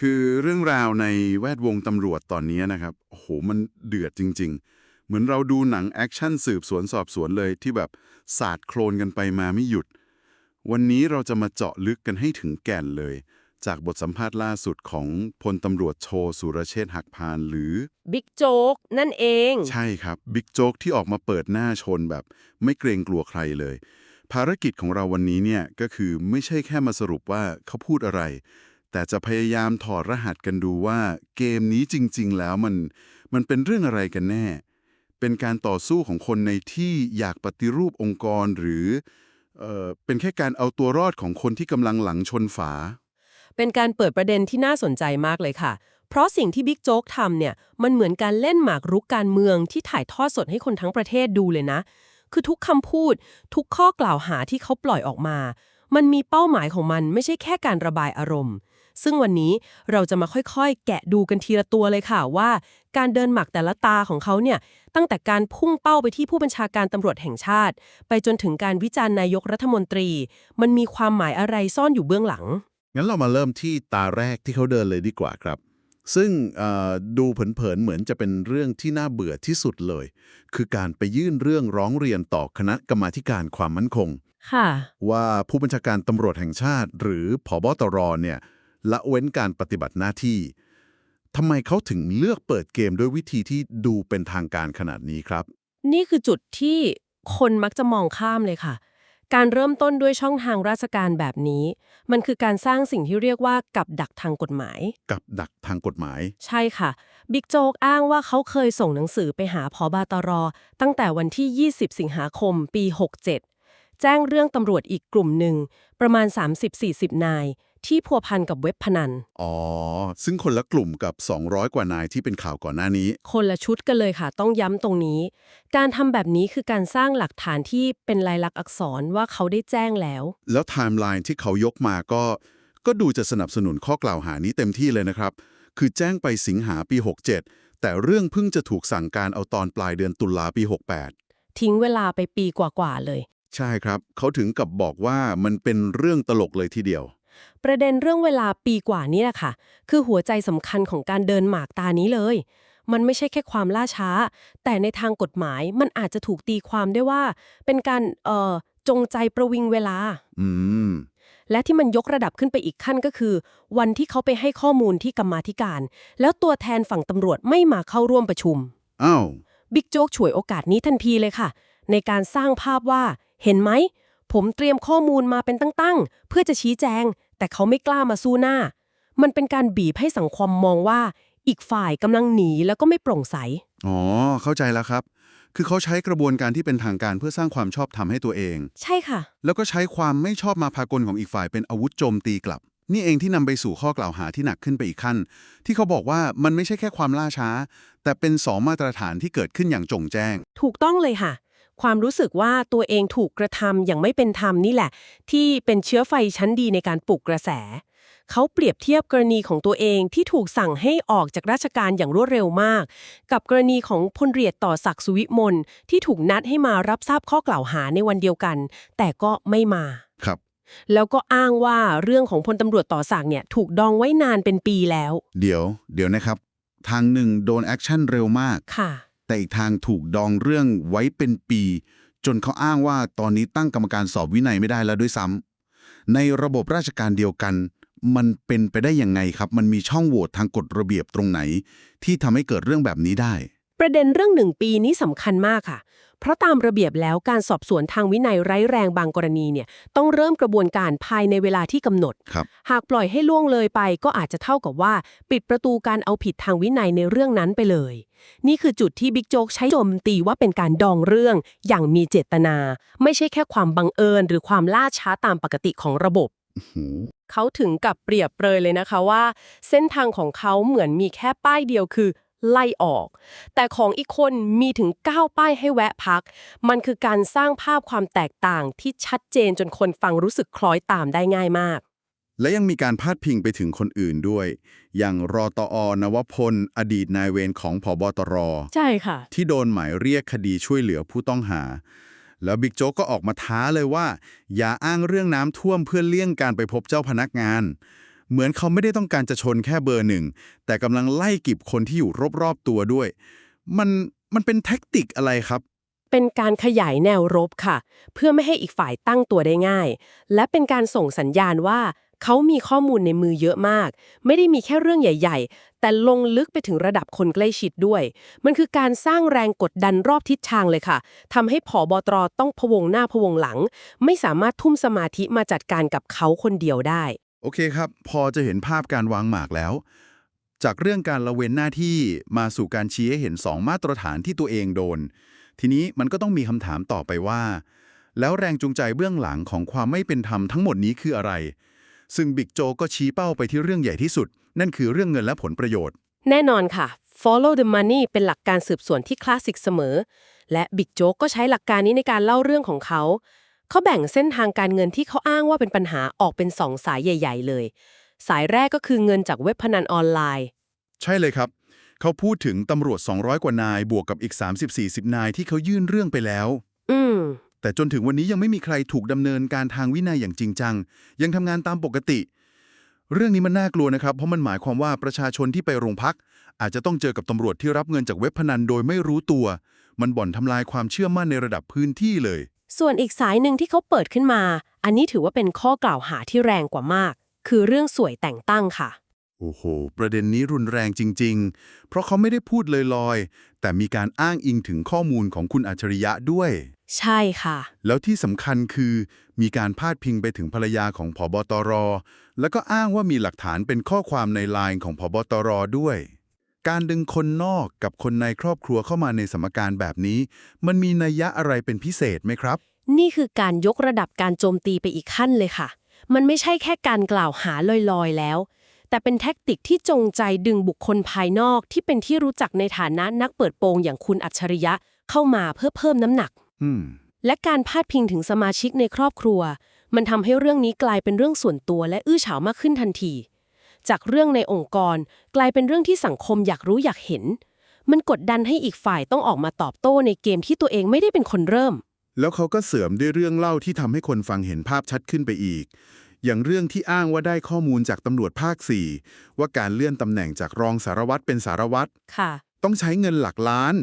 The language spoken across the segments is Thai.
คือเรื่องราวในแวดวงตำรวจตอนนี้นะครับโอ้โหมันเดือดจริง ๆ เหมือนเราดูหนังแอคชั่นสืบสวนสอบสวนเลยที่แบบสาดโคลนกันไปมาไม่หยุด วันนี้เราจะมาเจาะลึกกันให้ถึงแก่นเลย จากบทสัมภาษณ์ล่าสุดของพลตำรวจโทสุรเชษฐ์หักพานหรือบิ๊กโจ๊กนั่นเอง ใช่ครับบิ๊กโจ๊กที่ออกมาเปิดหน้าชนแบบ ไม่เกรงกลัวใครเลย ภารกิจของเราวันนี้เนี่ยก็คือไม่ใช่แค่มาสรุปว่าเขาพูดอะไร แต่จะพยายามถอดรหัสกันดูว่าเกมนี้จริง ๆ แล้วมันมันเป็นเรื่องอะไรกันแน่ เป็นการต่อสู้ของคนในที่อยากปฏิรูปองค์กรหรือเอ่อเป็นแค่การเอาตัวรอดของคนที่กำลังหลังชนฝา เป็นการเปิดประเด็นที่น่าสนใจมากเลยค่ะ เพราะสิ่งที่บิ๊กโจ๊กทำเนี่ยมันเหมือนการเล่นหมากรุกการเมืองที่ถ่ายทอดสดให้คนทั้งประเทศดูเลยนะ คือทุกคำพูด ทุกข้อกล่าวหาที่เขาปล่อยออกมา มันมีเป้าหมายของมันไม่ใช่แค่การระบายอารมณ์ ซึ่งวันนี้เราจะมาค่อยๆ แกะดูกันทีละตัวเลยค่ะว่า การเดินหมากแต่ละตาของเขาเนี่ยตั้งแต่การพุ่งเป้าไปที่ผู้บัญชาการตำรวจแห่งชาติ ไปจนถึงการวิจารณ์นายกรัฐมนตรี มันมีความหมายอะไรซ่อนอยู่เบื้องหลัง งั้นเรามาเริ่มที่ตาแรกที่เขาเดินเลยดีกว่าครับ ซึ่งเอ่อดูเผินๆเหมือนจะเป็นเรื่องที่น่าเบื่อที่สุดเลย คือการไปยื่นเรื่องร้องเรียนต่อคณะกรรมาธิการความมั่นคงค่ะว่าผู้บัญชาการตำรวจแห่งชาติ หรือผบตรเนี่ย ละเว้นการปฏิบัติหน้าที่ทำไมเขาถึงเลือกเปิดเกมด้วยวิธีที่ดูเป็นทางการขนาดนี้ครับ นี่คือจุดที่คนมักจะมองข้ามเลยค่ะ การเริ่มต้นด้วยช่องทางราชการแบบนี้ มันคือการสร้างสิ่งที่เรียกว่ากับดักทางกฎหมาย กับดักทางกฎหมาย ใช่ค่ะ บิ๊กโจ๊กอ้างว่าเขาเคยส่งหนังสือไปหาพอบาตรตั้งแต่วันที่ 20 สิงหาคม ปี 67 แจ้งเรื่องตำรวจอีกกลุ่มหนึ่งประมาณ 30-40 นาย ที่พัวพันกับเว็บพนัน อ๋อ ซึ่งคนละกลุ่มกับ 200 กว่านายที่เป็นข่าวก่อนหน้านี้ คนละชุดกันเลยค่ะ ต้องย้ำตรงนี้ การทำแบบนี้คือการสร้างหลักฐานที่เป็นลายลักษณ์อักษรว่าเขาได้แจ้งแล้ว แล้วไทม์ไลน์ที่เขายกมาก็ ก็ดูจะสนับสนุนข้อกล่าวหานี้เต็มที่เลยนะครับ คือแจ้งไปสิงหาปี 67 แต่เรื่องเพิ่งจะถูกสั่งการเอาตอนปลายเดือนตุลาปี 68 ทิ้งเวลาไปปีกว่าๆเลย ใช่ครับ เขาถึงกับบอกว่ามันเป็นเรื่องตลกเลยทีเดียว ประเด็นเรื่องเวลาปีกว่านี้แหละค่ะ คือหัวใจสำคัญของการเดินหมากตานี้เลย มันไม่ใช่แค่ความล่าช้า แต่ในทางกฎหมายมันอาจจะถูกตีความได้ว่า เป็นการเอ่อจงใจประวิงเวลา อืมและที่มันยกระดับขึ้นไปอีกขั้นก็คือ วันที่เขาไปให้ข้อมูลที่กรรมาธิการ แล้วตัวแทนฝั่งตำรวจไม่มาเข้าร่วมประชุมอ้าวบิ๊กโจ๊กฉวยโอกาสนี้ทันทีเลยค่ะ ในการสร้างภาพว่า เห็นไหม ผมเตรียมข้อมูลมาเป็นตั้งๆ เพื่อจะชี้แจง แต่เขาไม่กล้ามาสู้หน้า มันเป็นการบีบให้สังคมมองว่า อีกฝ่ายกำลังหนีแล้วก็ไม่โปร่งใส อ๋อ เข้าใจแล้วครับ คือเขาใช้กระบวนการที่เป็นทางการเพื่อสร้างความชอบธรรมให้ตัวเอง ใช่ค่ะ แล้วก็ใช้ความไม่ชอบมาพากลของอีกฝ่ายเป็นอาวุธโจมตีกลับ นี่เองที่นำไปสู่ข้อกล่าวหาที่หนักขึ้นไปอีกขั้น ที่เขาบอกว่ามันไม่ใช่แค่ความล่าช้า แต่เป็นสองมาตรฐานที่เกิดขึ้นอย่างจงแจ้ง ถูกต้องเลยค่ะ ความรู้สึกว่าตัวเองถูกกระทำอย่างไม่เป็นธรรมนี่แหละ ที่เป็นเชื้อไฟชั้นดีในการปลุกกระแส เขาเปรียบเทียบกรณีของตัวเองที่ถูกสั่งให้ออกจากราชการอย่างรวดเร็วมาก กับกรณีของพลเรียดต่อศักดิ์สุวิมลที่ถูกนัดให้มารับทราบข้อกล่าวหาในวันเดียวกัน แต่ก็ไม่มาครับแล้วก็อ้างว่าเรื่องของพลตำรวจต่อศักดิ์เนี่ยถูกดองไว้นานเป็นปีแล้ว เดี๋ยว เดี๋ยวนะครับ ทางหนึ่งโดนแอคชั่นเร็วมากค่ะ แต่อีกทางถูกดองเรื่องไว้เป็นปี จนเขาอ้างว่าตอนนี้ตั้งกรรมการสอบวินัยไม่ได้แล้วด้วยซ้ำในระบบราชการเดียวกัน มันเป็นไปได้ยังไงครับ มันมีช่องโหว่ทางกฎระเบียบตรงไหน ที่ทำให้เกิดเรื่องแบบนี้ได้ ประเด็นเรื่องหนึ่งปีนี้สำคัญมากค่ะ เพราะตามระเบียบแล้วการสอบสวนทางวินัยไร้แรงบางกรณีเนี่ยต้องเริ่มกระบวนการภายในเวลาที่กำหนดครับหากปล่อยให้ล่วงเลยไป ก็อาจจะเท่ากับว่า ปิดประตูการเอาผิดทางวินัยในเรื่องนั้นไปเลย นี่คือจุดที่บิ๊กโจ๊กใช้โจมตีว่าเป็นการดองเรื่อง อย่างมีเจตนา ไม่ใช่แค่ความบังเอิญ หรือความล่าช้าตามปกติของระบบเขาถึงกับเปรียบเปรยเลยนะคะว่า เส้นทางของเขาเหมือนมีแค่ป้ายเดียวคือ ไล่ออก แต่ของอีกคนมีถึง 9 ป้ายให้แวะพัก มันคือการสร้างภาพความแตกต่างที่ชัดเจนจนคนฟังรู้สึกคล้อยตามได้ง่ายมาก และยังมีการพาดพิงไปถึงคนอื่นด้วย อย่างรอตอนวพล อดีตนายเวรของผบตร ใช่ค่ะ ที่โดนหมายเรียกคดีช่วยเหลือผู้ต้องหา แล้วบิ๊กโจ๊กก็ออกมาท้าเลยว่า อย่าอ้างเรื่องน้ำท่วมเพื่อเลี่ยงการไปพบเจ้าพนักงาน เหมือนเขาไม่ได้ต้องการจะชนแค่เบอร์หนึ่ง แต่กำลังไล่กีบคนที่อยู่รอบๆตัวด้วย มันมันเป็นแท็กติกอะไรครับ เป็นการขยายแนวรบค่ะ เพื่อไม่ให้อีกฝ่ายตั้งตัวได้ง่าย และเป็นการส่งสัญญาณว่าเขามีข้อมูลในมือเยอะมาก ไม่ได้มีแค่เรื่องใหญ่ ๆ แต่ลงลึกไปถึงระดับคนใกล้ชิดด้วย มันคือการสร้างแรงกดดันรอบทิศทางเลยค่ะทำให้ผอบอตรต้องพวงหน้าพวงหลัง ไม่สามารถทุ่มสมาธิมาจัดการกับเขาคนเดียวได้ โอเคครับ พอจะเห็นภาพการวางหมากแล้ว จากเรื่องการละเว้นหน้าที่มาสู่การชี้ให้เห็น 2 มาตรฐานที่ตัวเองโดน ทีนี้มันก็ต้องมีคำถามต่อไปว่า แล้วแรงจูงใจเบื้องหลังของความไม่เป็นธรรมทั้งหมดนี้คืออะไร ซึ่งบิ๊กโจก็ชี้เป้าไปที่เรื่องใหญ่ที่สุด นั่นคือเรื่องเงินและผลประโยชน์ แน่นอนค่ะ follow the money เป็นหลักการสืบสวนที่คลาสสิกเสมอ และบิ๊กโจก็ใช้หลักการนี้ในการเล่าเรื่องของเขา เขาแบ่งเส้นทางการเงินที่เขาอ้างว่าเป็นปัญหาออกเป็นสองสายใหญ่ ๆ เลย สายแรกก็คือเงินจากเว็บพนันออนไลน์ ใช่เลยครับ เขาพูดถึงตำรวจ 200 กว่านายบวกกับอีก 30-40 นายที่เขายื่นเรื่องไปแล้ว อืม แต่จนถึงวันนี้ยังไม่มีใครถูกดำเนินการทางวินัยอย่างจริงจัง ยังทำงานตามปกติ เรื่องนี้มันน่ากลัวนะครับ เพราะมันหมายความว่าประชาชนที่ไปโรงพัก อาจจะต้องเจอกับตำรวจที่รับเงินจากเว็บพนันโดยไม่รู้ตัว มันบ่อนทำลายความเชื่อมั่นในระดับพื้นที่เลย ส่วนอีกสายหนึ่งที่เขาเปิดขึ้นมา อันนี้ถือว่าเป็นข้อกล่าวหาที่แรงกว่ามาก คือเรื่องสวยแต่งตั้งค่ะ โอ้โห ประเด็นนี้รุนแรงจริง ๆ เพราะเขาไม่ได้พูดลอยๆ แต่มีการอ้างอิงถึงข้อมูลของคุณอัจฉริยะด้วย ใช่ค่ะ แล้วที่สำคัญคือ มีการพาดพิงไปถึงภรรยาของผบตร แล้วก็อ้างว่ามีหลักฐานเป็นข้อความในไลน์ของผบตรด้วย การดึงคนนอกกับคนในครอบครัวเข้ามาในสมการแบบนี้ มันมีนัยยะอะไรเป็นพิเศษไหมครับ นี่คือการยกระดับการโจมตีไปอีกขั้นเลยค่ะ มันไม่ใช่แค่การกล่าวหาลอยๆแล้ว แต่เป็นแท็กติกที่จงใจดึงบุคคลภายนอกที่เป็นที่รู้จักในฐานะนักเปิดโปงอย่างคุณอัจฉริยะเข้ามาเพื่อเพิ่มน้ำหนักอืมและการพาดพิงถึงสมาชิกในครอบครัว มันทำให้เรื่องนี้กลายเป็นเรื่องส่วนตัวและอื้อฉาวมากขึ้นทันที จากเรื่องในองค์กร กลายเป็นเรื่องที่สังคมอยากรู้อยากเห็น มันกดดันให้อีกฝ่ายต้องออกมาตอบโต้ในเกมที่ตัวเองไม่ได้เป็นคนเริ่ม แล้วเขาก็เสริมด้วยเรื่องเล่าที่ทำให้คนฟังเห็นภาพชัดขึ้นไปอีก อย่างเรื่องที่อ้างว่าได้ข้อมูลจากตำรวจภาค 4 ว่าการเลื่อนตำแหน่งจากรองสารวัตรเป็นสารวัตรค่ะ ต้องใช้เงินหลักล้าน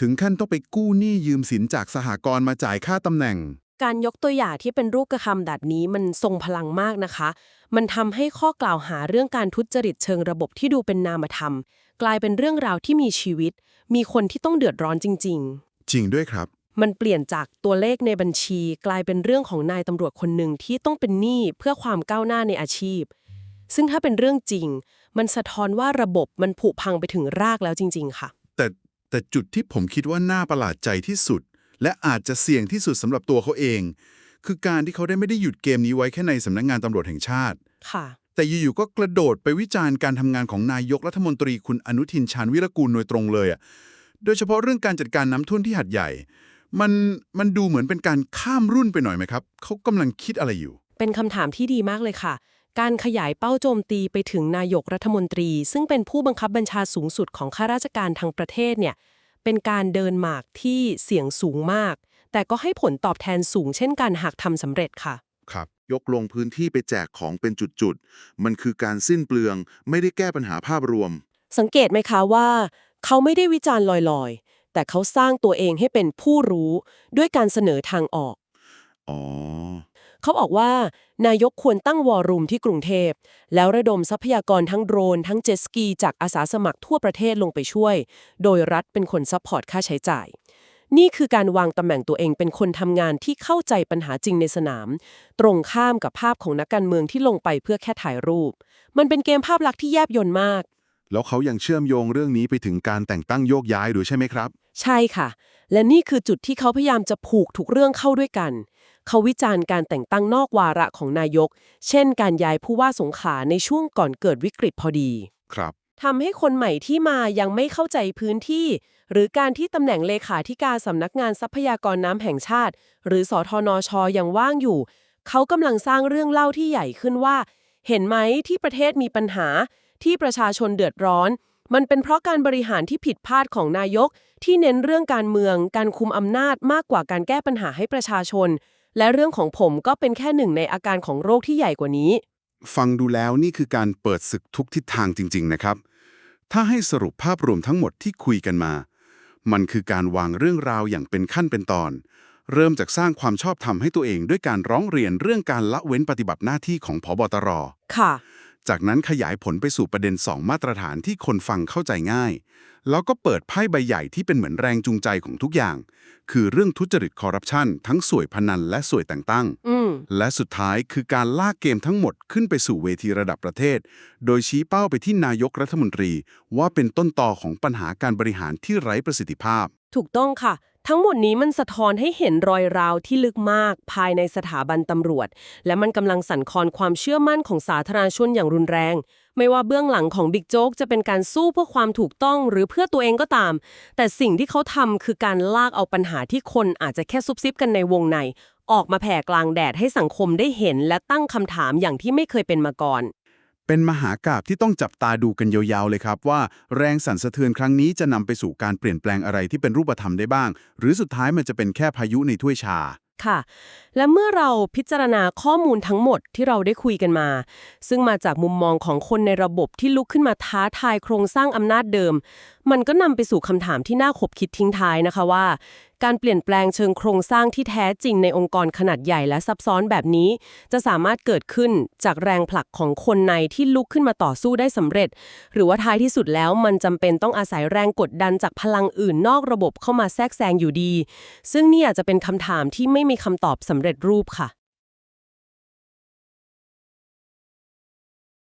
ถึงขั้นต้องไปกู้หนี้ยืมสินจากสหกรณ์มาจ่ายค่าตำแหน่ง การยกตัวอย่างที่เป็นรูปกระคำแบบนี้มันทรงพลังมากนะคะ มันทำให้ข้อกล่าวหาเรื่องการทุจริตเชิงระบบที่ดูเป็นนามธรรม กลายเป็นเรื่องราวที่มีชีวิต มีคนที่ต้องเดือดร้อนจริงจริงด้วยครับๆมันเปลี่ยนจากตัวเลขในบัญชี กลายเป็นเรื่องของนายตำรวจคนหนึ่งที่ต้องเป็นหนี้เพื่อความก้าวหน้าในอาชีพ ซึ่งถ้าเป็นเรื่องจริง มันสะท้อนว่าระบบมันผุพังไปถึงรากแล้วจริง ๆ ค่ะ แต่แต่จุดที่ผมคิดว่าน่าประหลาดใจที่สุด และอาจจะเสี่ยงที่สุดสำหรับตัวเขาเอง คือการที่เขาได้ไม่ได้หยุดเกมนี้ไว้แค่ในสำนักงานตำรวจแห่งชาติ ค่ะ แต่อยู่ๆก็กระโดดไปวิจารณ์การทำงานของนายกรัฐมนตรีคุณอนุทินชาญวิรกูลโดยตรงเลยอะโดยเฉพาะเรื่องการจัดการน้ำท่วมที่หัดใหญ่ มันมันดูเหมือนเป็นการข้ามรุ่นไปหน่อยไหมครับเขากำลังคิดอะไรอยู่ เป็นคำถามที่ดีมากเลยค่ะ การขยายเป้าโจมตีไปถึงนายกรัฐมนตรี ซึ่งเป็นผู้บังคับบัญชาสูงสุดของข้าราชการทางประเทศเนี่ย เป็นการเดินหมากที่เสี่ยงสูงมาก แต่ก็ให้ผลตอบแทนสูงเช่นกันหากทำสำเร็จค่ะ ครับ ยกลงพื้นที่ไปแจกของเป็นจุดๆ มันคือการสิ้นเปลือง ไม่ได้แก้ปัญหาภาพรวม สังเกตไหมคะว่า เขาไม่ได้วิจารณ์ลอยๆ แต่เขาสร้างตัวเองให้เป็นผู้รู้ ด้วยการเสนอทางออก อ๋อ เขาบอกว่านายกควรตั้งวอร์รูมที่กรุงเทพ แล้วระดมทรัพยากรทั้งโดรน ทั้งเจ็ตสกี จากอาสาสมัครทั่วประเทศลงไปช่วย โดยรัฐเป็นคนซัพพอร์ตค่าใช้จ่าย นี่คือการวางตำแหน่งตัวเองเป็นคนทำงานที่เข้าใจปัญหาจริงในสนาม ตรงข้ามกับภาพของนักการเมืองที่ลงไปเพื่อแค่ถ่ายรูป มันเป็นเกมภาพลักษณ์ที่แยบยลมาก แล้วเขายังเชื่อมโยงเรื่องนี้ไปถึงการแต่งตั้งโยกย้ายด้วยใช่ไหมครับ ใช่ค่ะ และนี่คือจุดที่เขาพยายามจะผูกทุกเรื่องเข้าด้วยกัน เขาวิจารณ์การแต่งตั้งนอกวาระของนายก เช่น การย้ายผู้ว่าสงขลาในช่วงก่อนเกิดวิกฤตพอดี ครับทำให้คนใหม่ที่มายังไม่เข้าใจพื้นที่ หรือการที่ตำแหน่งเลขาธิการสำนักงานทรัพยากรน้ำแห่งชาติ หรือสทนชยังว่างอยู่ เขากำลังสร้างเรื่องเล่าที่ใหญ่ขึ้นว่า เห็นไหมที่ประเทศมีปัญหาที่ประชาชนเดือดร้อน มันเป็นเพราะการบริหารที่ผิดพลาดของนายก ที่เน้นเรื่องการเมือง การคุมอำนาจมากกว่าการแก้ปัญหาให้ประชาชน และเรื่องของผมก็เป็นแค่หนึ่งในอาการของโรคที่ใหญ่กว่านี้ ฟังดูแล้วนี่คือการเปิดศึกทุกทิศทางจริง ๆ นะครับ ถ้าให้สรุปภาพรวมทั้งหมดที่คุยกันมา มันคือการวางเรื่องราวอย่างเป็นขั้นเป็นตอน เริ่มจากสร้างความชอบธรรมให้ตัวเองด้วยการร้องเรียนเรื่องการละเว้นปฏิบัติหน้าที่ของผบตรค่ะ จากนั้นขยายผลไปสู่ประเด็น 2 มาตรฐานที่คนฟังเข้าใจง่าย แล้วก็เปิดไพ่ใบใหญ่ที่เป็นเหมือนแรงจูงใจของทุกอย่าง คือเรื่องทุจริตคอร์รัปชันทั้งสวยพนันและสวยแต่งตั้งอืมและสุดท้ายคือการลากเกมทั้งหมดขึ้นไปสู่เวทีระดับประเทศ โดยชี้เป้าไปที่นายกรัฐมนตรี ว่าเป็นต้นต่อของปัญหาการบริหารที่ไร้ประสิทธิภาพ ถูกต้องค่ะ ทั้งหมดนี้มันสะท้อนให้เห็นรอยราวที่ลึกมากภายในสถาบันตำรวจ และมันกำลังสั่นคลอนความเชื่อมั่นของสาธารณชนอย่างรุนแรง ไม่ว่าเบื้องหลังของบิ๊กโจ๊กจะเป็นการสู้เพื่อความถูกต้องหรือเพื่อตัวเองก็ตาม แต่สิ่งที่เขาทำคือการลากเอาปัญหาที่คนอาจจะแค่ซุบซิบกันในวงใน ออกมาแผ่กลางแดดให้สังคมได้เห็น และตั้งคำถามอย่างที่ไม่เคยเป็นมาก่อน เป็นมหากาบที่ต้องจับตาดูกันยาวๆเลยครับ ว่าแรงสั่นสะเทือนครั้งนี้จะนำไปสู่การเปลี่ยนแปลงอะไรที่เป็นรูปธรรมได้บ้าง หรือสุดท้ายมันจะเป็นแค่พายุในถ้วยชา ค่ะ และเมื่อเราพิจารณาข้อมูลทั้งหมดที่เราได้คุยกันมา ซึ่งมาจากมุมมองของคนในระบบที่ลุกขึ้นมาท้าทายโครงสร้างอำนาจเดิม มันก็นำไปสู่คำถามที่น่าขบคิดทิ้งท้ายนะคะว่า การเปลี่ยนแปลงเชิงโครงสร้างที่แท้จริงในองค์กรขนาดใหญ่และซับซ้อนแบบนี้ จะสามารถเกิดขึ้นจากแรงผลักของคนในที่ลุกขึ้นมาต่อสู้ได้สำเร็จ หรือว่าท้ายที่สุดแล้วมันจำเป็นต้องอาศัยแรงกดดันจากพลังอื่นนอกระบบเข้ามาแทรกแซงอยู่ดี ซึ่งนี่อาจจะเป็นคำถามที่ไม่มีคำตอบสำเร็จรูปค่ะ